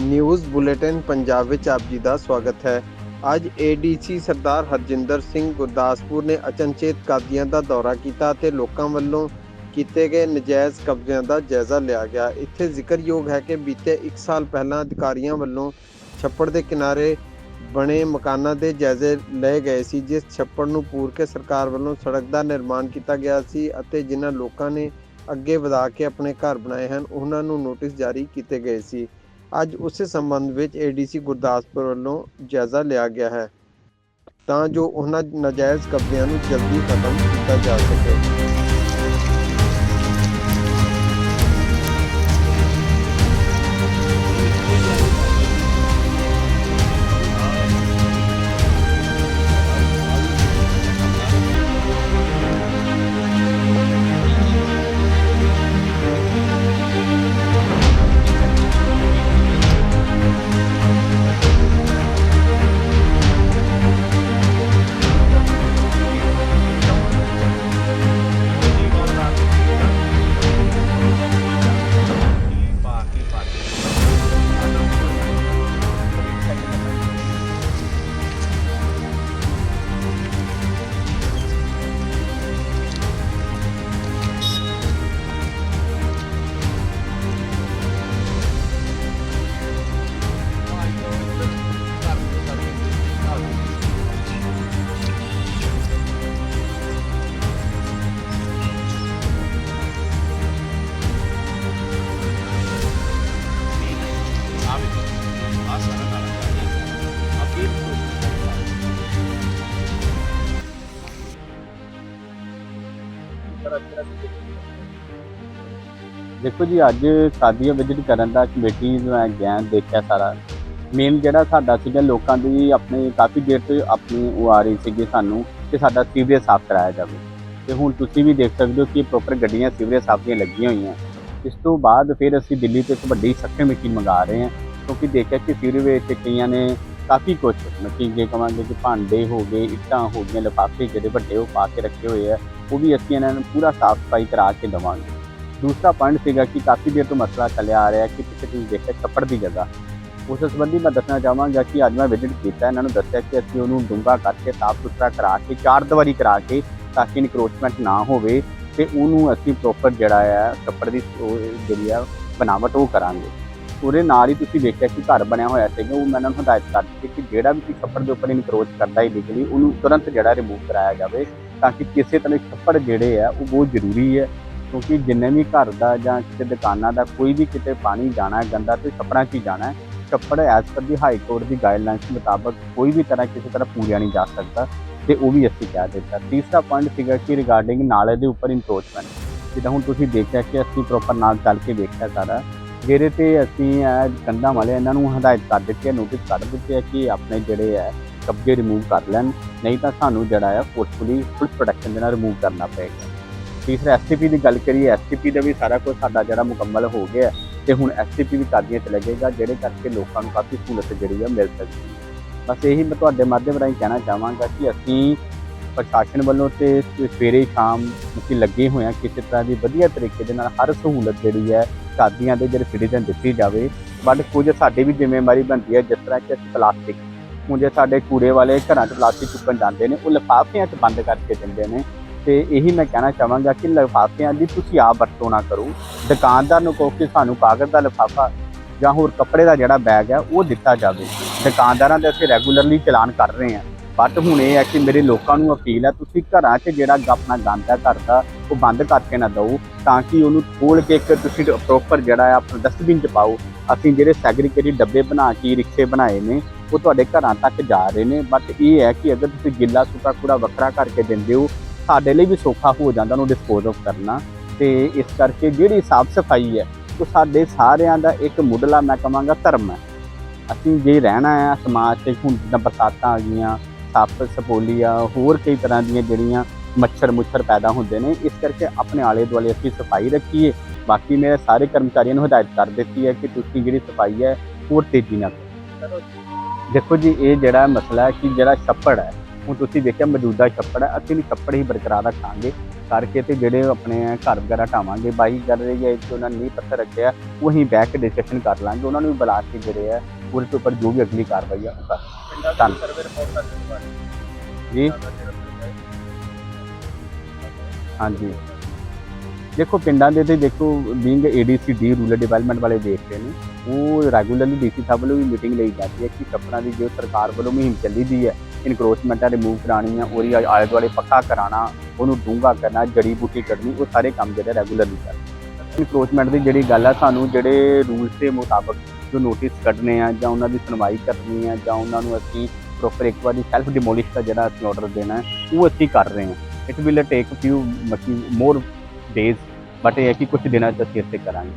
News bulletin Punjab ਵਿੱਚ ਆਪ ਜੀ ਦਾ ਸਵਾਗਤ ਹੈ। ਅੱਜ ਏਡੀਸੀ ਸਰਦਾਰ ਹਰਜਿੰਦਰ ਸਿੰਘ ਗੁਰਦਾਸਪੁਰ ਨੇ ਅਚਨਚੇਤ ਕਾਦੀਆਂ ਦਾ ਦੌਰਾ ਕੀਤਾ ਤੇ ਲੋਕਾਂ ਵੱਲੋਂ ਕੀਤੇ ਗਏ ਨਜਾਇਜ਼ ਕਬਜ਼ਿਆਂ ਦਾ ਜਾਇਜ਼ਾ ਲਿਆ ਗਿਆ। ਇੱਥੇ ਜ਼ਿਕਰਯੋਗ ਹੈ ਕਿ ਬੀਤੇ 1 ਸਾਲ ਪਹਿਲਾਂ ਅਧਿਕਾਰੀਆਂ ਵੱਲੋਂ ਛੱਪੜ ਦੇ ਕਿਨਾਰੇ ਬਣੇ ਮਕਾਨਾਂ ਦੇ ਜਾਇਜ਼ੇ ਲਏ ਗਏ ਸੀ, ਜਿਸ ਛੱਪੜ ਨੂੰ ਪੂਰ ਕੇ ਸਰਕਾਰ ਵੱਲੋਂ ਸੜਕ ਦਾ ਨਿਰਮਾਣ ਕੀਤਾ ਗਿਆ ਸੀ ਅਤੇ ਜਿਨ੍ਹਾਂ ਲੋਕਾਂ ਨੇ ਅੱਗੇ ਵਧਾ ਕੇ ਆਪਣੇ ਘਰ ਬਣਾਏ ਹਨ, ਉਹਨਾਂ ਨੂੰ ਨੋਟਿਸ ਜਾਰੀ ਕੀਤੇ ਗਏ ਸੀ। ਅੱਜ ਉਸੇ ਸੰਬੰਧ ਵਿੱਚ ਏਡੀਸੀ ਗੁਰਦਾਸਪੁਰ ਵੱਲੋਂ ਜਾਇਜ਼ਾ ਲਿਆ ਗਿਆ ਹੈ। ਤਾਂ ਜੋ ਉਹਨਾਂ ਨਾਜਾਇਜ਼ ਕਬਜ਼ਿਆਂ ਨੂੰ ਜਲਦੀ ਖਤਮ ਕੀਤਾ ਜਾ ਸਕੇ। ਦੇਖੋ ਜੀ, ਅੱਜ ਸਾਦੀਆਂ ਵਿਜ਼ਿਟ ਕਰਨ ਦਾ ਕਮੇਟੀ ਨੂੰ ਮੈਂ ਗਿਆ, ਦੇਖਿਆ ਸਾਰਾ। ਮੇਨ ਜਿਹੜਾ ਸਾਡਾ ਸੀਗਾ, ਲੋਕਾਂ ਦੀ ਆਪਣੇ, ਕਾਫੀ ਦੇਰ ਤੋਂ ਆਪਣੀ ਉਹ ਆ ਰਹੀ ਸੀਗੀ ਸਾਨੂੰ ਕਿ ਸਾਡਾ ਸੀਵਰੇਜ ਸਾਫ਼ ਕਰਾਇਆ ਜਾਵੇ। ਤੇ ਹੁਣ ਤੁਸੀਂ ਵੀ ਦੇਖ ਸਕਦੇ ਹੋ ਕਿ ਪ੍ਰੋਪਰ ਗੱਡੀਆਂ ਸੀਵਰੇਜ ਸਾਫ਼ ਦੀਆਂ ਲੱਗੀਆਂ ਹੋਈਆਂ। ਇਸ ਤੋਂ ਬਾਅਦ ਫਿਰ ਅਸੀਂ ਦਿੱਲੀ ਤੋਂ ਇੱਕ ਵੱਡੀ ਸਖਤ ਮਿੱਟੀ ਮੰਗਾ ਰਹੇ ਹਾਂ, ਕਿਉਂਕਿ ਦੇਖਿਆ ਕਿ ਸੀਵਰੇਜ ਵਿੱਚ ਕਈਆਂ ਨੇ ਕਾਫੀ ਕੁਝ ਮਤਲਬ ਜੇ ਕਹਾਂਗੇ ਕਿ ਭਾਂਡੇ ਹੋ ਗਏ, ਇੱਟਾਂ ਹੋ ਗਈਆਂ, ਲਿਫਾਫੇ ਜਿਹੜੇ ਵੱਡੇ ਉਹ ਪਾ ਕੇ ਰੱਖੇ ਹੋਏ ਆ, ਉਹ ਵੀ ਅਸੀਂ ਇਹਨਾਂ ਨੂੰ ਪੂਰਾ ਸਾਫ਼ ਸਫ਼ਾਈ ਕਰਾ ਕੇ ਦੇਵਾਂਗੇ। ਦੂਸਰਾ ਪੁਆਇੰਟ ਸੀਗਾ ਕਿ ਕਾਫੀ ਦੇਰ ਤੋਂ ਮਸਲਾ ਚੱਲਿਆ ਆ ਰਿਹਾ ਕਿ ਪਿੱਛੇ ਤੁਸੀਂ ਦੇਖਿਆ ਛੱਪੜ ਦੀ ਜਗ੍ਹਾ। ਉਸ ਸੰਬੰਧੀ ਮੈਂ ਦੱਸਣਾ ਚਾਹਾਂਗਾ ਕਿ ਅੱਜ ਮੈਂ ਵਿਜ਼ਿਟ ਕੀਤਾ, ਇਹਨਾਂ ਨੂੰ ਦੱਸਿਆ ਕਿ ਅਸੀਂ ਉਹਨੂੰ ਡੂੰਘਾ ਕਰਕੇ ਸਾਫ਼ ਸੁਥਰਾ ਕਰਾ ਕੇ, ਚਾਰ ਦੀਵਾਰੀ ਕਰਾ ਕੇ ਤਾਂ ਕਿ ਇਨਕਰੋਚਮੈਂਟ ਨਾ ਹੋਵੇ ਤੇ ਉਹਨੂੰ ਅਸੀਂ ਪ੍ਰੋਪਰ ਜਿਹੜਾ ਆ ਛੱਪੜ ਦੀ ਉਹ ਜਿਹੜੀ ਆ, ਬਣਾਵਟ ਉਹ ਕਰਾਂਗੇ। ਉਹਦੇ ਨਾਲ ਹੀ ਤੁਸੀਂ ਵੇਖਿਆ ਕਿ ਘਰ ਬਣਿਆ ਹੋਇਆ ਸੀਗਾ, ਉਹ ਮੈਂ ਉਹਨਾਂ ਨੂੰ ਹਦਾਇਤ ਕਰ ਦਿੱਤੀ ਕਿ ਜਿਹੜਾ ਵੀ ਕੋਈ ਛੱਪੜ ਦੇ ਉੱਪਰ ਇਨਕਰੋਚ ਕਰਦਾ ਹੈ ਲੀਗਲੀ ਉਹਨੂੰ ਤੁਰੰਤ ਜਿਹੜਾ ਰਿਮੂਵ ਕਰਾਇਆ ਜਾਵੇ ਤਾਂ ਕਿ ਕਿਸੇ ਤਰ੍ਹਾਂ ਦੇ ਛੱਪੜ ਜਿਹੜੇ ਆ, ਉਹ ਬਹੁਤ ਜ਼ਰੂਰੀ ਹੈ। ਕਿਉਂਕਿ ਜਿੰਨੇ ਵੀ ਘਰ ਦਾ ਜਾਂ ਕਿਸੇ ਦੁਕਾਨਾਂ ਦਾ ਕੋਈ ਵੀ ਕਿਤੇ ਪਾਣੀ ਜਾਣਾ ਹੈ, ਗੰਦਾ ਤੇ ਛੱਪੜਾਂ 'ਚ ਹੀ ਜਾਣਾ ਹੈ, ਛੱਪੜ ਐਸ ਪਰ ਦੀ ਹਾਈ ਕੋਰਟ ਦੀ ਗਾਈਡਲਾਈਨਸ ਮੁਤਾਬਕ ਕੋਈ ਵੀ ਤਰ੍ਹਾਂ ਕਿਸੇ ਤਰ੍ਹਾਂ ਪੂਰਿਆ ਨਹੀਂ ਜਾ ਸਕਦਾ ਤੇ ਉਹ ਵੀ ਅਸੀਂ ਕਹਿ ਦਿੱਤਾ। ਤੀਸਰਾ ਪੁਆਇੰਟ ਸੀਗਾ ਕਿ ਰਿਗਾਰਡਿੰਗ ਨਾਲੇ ਦੇ ਉੱਪਰ ਇਨਕਰੋਚਮੈਂਟ ਜਿੱਦਾਂ ਹੁਣ ਤੁਸੀਂ ਦੇਖਿਆ ਕਿ ਅਸੀਂ ਪ੍ਰੋਪਰ ਨਾਲ ਚੱਲ ਕੇ ਵੇਖਿਆ ਸਾਰਾ ਜਿਹਦੇ ਤੇ ਅਸੀਂ ਇਹ ਕੰਧਾਂ ਵਾਲੇ ਇਹਨਾਂ ਨੂੰ ਹਦਾਇਤ ਕਰ ਦਿੱਤੀ ਹੈ ਨੋਟਿਸ ਕੱਢ ਦਿੱਤੇ ਹੈ ਕਿ ਆਪਣੇ ਜਿਹੜੇ ਹੈ, ਕਬਜ਼ੇ ਰਿਮੂਵ ਕਰ ਲੈਣ, ਨਹੀਂ ਤਾਂ ਸਾਨੂੰ ਜਿਹੜਾ ਹੈ ਫੋਰਸਫੁਲੀ ਫੁੱਲ ਪ੍ਰੋਡਕਸ਼ਨ ਦੇ ਨਾਲ ਰਿਮੂਵ ਕਰਨਾ ਪਏਗਾ। ਤੀਸਰਾ ਐਸਟੀਪੀ ਦੀ ਗੱਲ ਕਰੀਏ ਐਸਟੀਪੀ ਦਾ ਵੀ ਸਾਰਾ ਕੁਝ ਸਾਡਾ ਜਿਹੜਾ ਮੁਕੰਮਲ ਹੋ ਗਿਆ ਹੈ ਤੇ ਹੁਣ ਐਸਟੀਪੀ ਵੀ ਕਾਦੀਆਂ ਚ ਲੱਗੇਗਾ ਜਿਹੜੇ ਕਰਕੇ ਲੋਕਾਂ ਨੂੰ ਕਾਫੀ ਸਹੂਲਤ ਜਿਹੜੀ ਹੈ ਮਿਲ ਸਕਦੀ ਹੈ। ਬਸ ਇਹੀ ਮੈਂ ਤੁਹਾਡੇ ਮਾਧਿਅਮ ਰਾਹੀਂ ਕਹਿਣਾ ਚਾਹਾਂਗਾ ਕਿ ਅਸੀਂ ਪ੍ਰਸ਼ਾਸਨ ਵੱਲੋਂ ਤੇ ਸਵੇਰੇ ਸ਼ਾਮ ਅਸੀਂ ਲੱਗੇ ਹੋਏ ਹਾਂ, ਕਿਸੇ ਤਰ੍ਹਾਂ ਦੀ ਵਧੀਆ ਤਰੀਕੇ ਦੇ ਨਾਲ ਹਰ ਸਹੂਲਤ ਜਿਹੜੀ ਹੈ ਕਾਦੀਆਂ ਦੇ ਜਿਹੜੇ ਸਿਟੀਜ਼ਨ ਦਿੱਤੀ ਜਾਵੇ ਬਟ ਕੁਝ ਸਾਡੀ ਵੀ ਜ਼ਿੰਮੇਵਾਰੀ ਬਣਦੀ ਹੈ, ਜਿਸ ਤਰ੍ਹਾਂ ਕਿ ਅਸੀਂ ਪਲਾਸਟਿਕ, ਹੁਣ ਜੇ ਸਾਡੇ ਕੂੜੇ ਵਾਲੇ ਘਰਾਂ 'ਚ ਪਲਾਸਟਿਕ ਚੁੱਕਣ ਜਾਂਦੇ ਨੇ, ਉਹ ਲਿਫਾਫਿਆਂ 'ਚ ਬੰਦ ਕਰਕੇ ਦਿੰਦੇ ਨੇ। ਤੇ ਇਹੀ ਮੈਂ ਕਹਿਣਾ ਚਾਹਾਂਗਾ ਕਿ ਲਿਫਾਫਿਆਂ ਦੀ ਤੁਸੀਂ ਆਪ ਵਰਤੋਂ ਨਾ ਕਰੋ। ਦੁਕਾਨਦਾਰ ਨੂੰ ਕਹੋ ਕਿ ਸਾਨੂੰ ਕਾਗਜ਼ ਦਾ ਲਿਫਾਫਾ ਜਾਂ ਹੋਰ ਕੱਪੜੇ ਦਾ ਜਿਹੜਾ ਬੈਗ ਹੈ, ਉਹ ਦਿੱਤਾ ਜਾਵੇ। ਦੁਕਾਨਦਾਰਾਂ ਦੇ ਅਸੀਂ ਰੈਗੂਲਰਲੀ ਚਲਾਨ ਕਰ ਰਹੇ ਹਾਂ। ਬਟ ਹੁਣ ਇਹ ਹੈ ਕਿ ਮੇਰੇ ਲੋਕਾਂ ਨੂੰ ਅਪੀਲ ਹੈ, ਤੁਸੀਂ ਘਰਾਂ 'ਚ ਜਿਹੜਾ ਆਪਣਾ ਗੰਦ ਹੈ ਘਰ ਦਾ, ਉਹ ਬੰਦ ਕਰਕੇ ਨਾ ਦਿਓ, ਤਾਂ ਕਿ ਉਹਨੂੰ ਖੋਲ ਕੇ ਇੱਕ ਤੁਸੀਂ ਪ੍ਰੋਪਰ ਜਿਹੜਾ ਹੈ ਆਪਣਾ ਡਸਟਬਿਨ 'ਚ ਪਾਓ। ਅਸੀਂ ਜਿਹੜੇ ਸੈਗਰੀਗੇਟਡ ਡੱਬੇ ਬਣਾ ਕੇ ਰਿਕਸ਼ੇ ਬਣਾਏ ਨੇ, ਉਹ ਤੁਹਾਡੇ ਘਰਾਂ ਤੱਕ ਜਾ ਰਹੇ ਨੇ। ਬਟ ਇਹ ਹੈ ਕਿ ਅਗਰ ਤੁਸੀਂ ਗਿੱਲਾ ਸੁੱਕਾ ਕੂੜਾ ਵੱਖਰਾ ਕਰਕੇ ਦਿੰਦੇ ਹੋ, ਸਾਡੇ ਲਈ ਵੀ ਸੌਖਾ ਹੋ ਜਾਂਦਾ ਉਹਨੂੰ ਡਿਸਪੋਜ਼ ਆਫ ਕਰਨਾ। ਤੇ ਇਸ ਕਰਕੇ ਜਿਹੜੀ ਸਾਫ਼ ਸਫ਼ਾਈ ਹੈ, ਉਹ ਸਾਡੇ ਸਾਰਿਆਂ ਦਾ ਇੱਕ ਮੁੱਢਲਾ ਮੈਂ ਕਹਾਂਗਾ ਧਰਮ ਹੈ। ਅਸੀਂ ਜੇ ਰਹਿਣਾ ਹੈ ਸਮਾਜ 'ਤੇ ਹੁਣ ਜਿੱਦਾਂ ਬਰਸਾਤਾਂ ਆ ਗਈਆਂ ਸੱਪ ਸਪੋਲੀਆ ਹੋਰ ਕਈ ਤਰ੍ਹਾਂ ਦੀਆਂ ਜਿਹੜੀਆਂ ਮੱਛਰ ਮੁੱਛਰ ਪੈਦਾ ਹੁੰਦੇ ਨੇ ਇਸ ਕਰਕੇ ਆਪਣੇ ਆਲੇ ਦੁਆਲੇ ਅਸੀਂ ਸਫ਼ਾਈ ਰੱਖੀਏ। ਬਾਕੀ ਮੇਰੇ ਸਾਰੇ ਕਰਮਚਾਰੀਆਂ ਨੂੰ ਹਦਾਇਤ ਕਰ ਦਿੱਤੀ ਹੈ ਕਿ ਤੁਸੀਂ ਜਿਹੜੀ ਸਫ਼ਾਈ ਹੈ ਹੋਰ ਤੇਜ਼ੀ ਨਾਲ ਕਰੋ। ਦੇਖੋ ਜੀ ਇਹ ਜਿਹੜਾ ਮਸਲਾ ਹੈ ਕਿ ਜਿਹੜਾ ਛੱਪੜ ਹੈ ਹੁਣ ਤੁਸੀਂ ਦੇਖਿਆ ਮੌਜੂਦਾ ਛੱਪੜ ਹੈ ਅਸੀਂ ਵੀ ਛੱਪੜ ਹੀ ਬਰਕਰਾਰ ਰੱਖਾਂਗੇ ਕਰਕੇ ਤੇ ਜਿਹੜੇ ਆਪਣੇ ਘਰ ਵਗੈਰਾ ਢਾਵਾਂਗੇ। ਬਾਈ ਕਰ ਰਹੇ ਹੈ ਕਿ ਉਹਨਾਂ ਨੇ ਨੀਂਹ ਪੱਥਰ ਰੱਖਿਆ ਉਹ ਅਸੀਂ ਬੈਠ ਕੇ ਡਿਸਕਸ਼ਨ ਕਰ ਲਾਂਗੇ ਉਹਨਾਂ ਨੂੰ ਵੀ ਬੁਲਾ ਕੇ ਜਿਹੜੇ ਆ ਉਹਦੇ ਤੋਂ ਉੱਪਰ ਜੋ ਵੀ ਅਗਲੀ ਕਾਰਵਾਈ ਆ, ਉਹ ਕਰ। ਧੰਨ- ਹਾਂਜੀ। ਦੇਖੋ, ਪਿੰਡਾਂ ਦੇ ਤੇ ਦੇਖੋ being ADC D rural development ਵਾਲੇ ਦੇਖਦੇ ਨੇ, ਉਹ ਰੈਗੂਲਰਲੀ ਡੀਸੀ ਸਾਹਿਬ ਵੱਲੋਂ ਵੀ ਮੀਟਿੰਗ ਲਈ ਜਾਂਦੀ ਹੈ ਕਿ ਛੱਪੜਾਂ ਦੀ ਜੋ ਸਰਕਾਰ ਵੱਲੋਂ ਮੁਹਿੰਮ ਚੱਲੀ ਦੀ ਹੈ ਇਨਕਰੋਚਮੈਂਟਾਂ ਰਿਮੂਵ ਕਰਾਉਣੀ ਆ ਉਹਦੀ ਆਲੇ ਦੁਆਲੇ ਪੱਕਾ ਕਰਾਉਣਾ, ਉਹਨੂੰ ਡੂੰਘਾ ਕਰਨਾ, ਜੜੀ ਬੂਟੀ ਕੱਢਣੀ, ਉਹ ਸਾਰੇ ਕੰਮ ਜਿਹੜੇ ਰੈਗੂਲਰਲੀ ਚੱਲ ਇਨਕਰੋਚਮੈਂਟ ਦੀ ਜਿਹੜੀ ਗੱਲ ਆ, ਸਾਨੂੰ ਜਿਹੜੇ ਰੂਲਸ ਦੇ ਮੁਤਾਬਕ ਜੋ ਨੋਟਿਸ ਕੱਢਨੇ ਆ ਜਾਂ ਉਹਨਾਂ ਦੀ ਸੁਣਵਾਈ ਕਰਨੀ ਆ ਜਾਂ ਉਹਨਾਂ ਨੂੰ ਅਸੀਂ ਪ੍ਰੋਪਰ ਇੱਕ ਵਾਰੀ ਸੈਲਫ ਡਿਮੋਲਿਸ਼ ਦਾ ਜਿਹੜਾ ਅਸੀਂ ਆਰਡਰ ਦੇਣਾ ਹੈ, ਉਹ ਅਸੀਂ ਕਰ ਰਹੇ ਹਾਂ। ਇਟ ਵਿਲ ਟੇਕ ਫਿਊ ਮਕੀ ਮੋਰ ਡੇਜ਼ ਬਟ ਇਹ ਹੈ ਕਿ ਕੁਝ ਦਿਨਾਂ ਚ ਅਸੀਂ ਇੱਥੇ ਕਰਾਂਗੇ।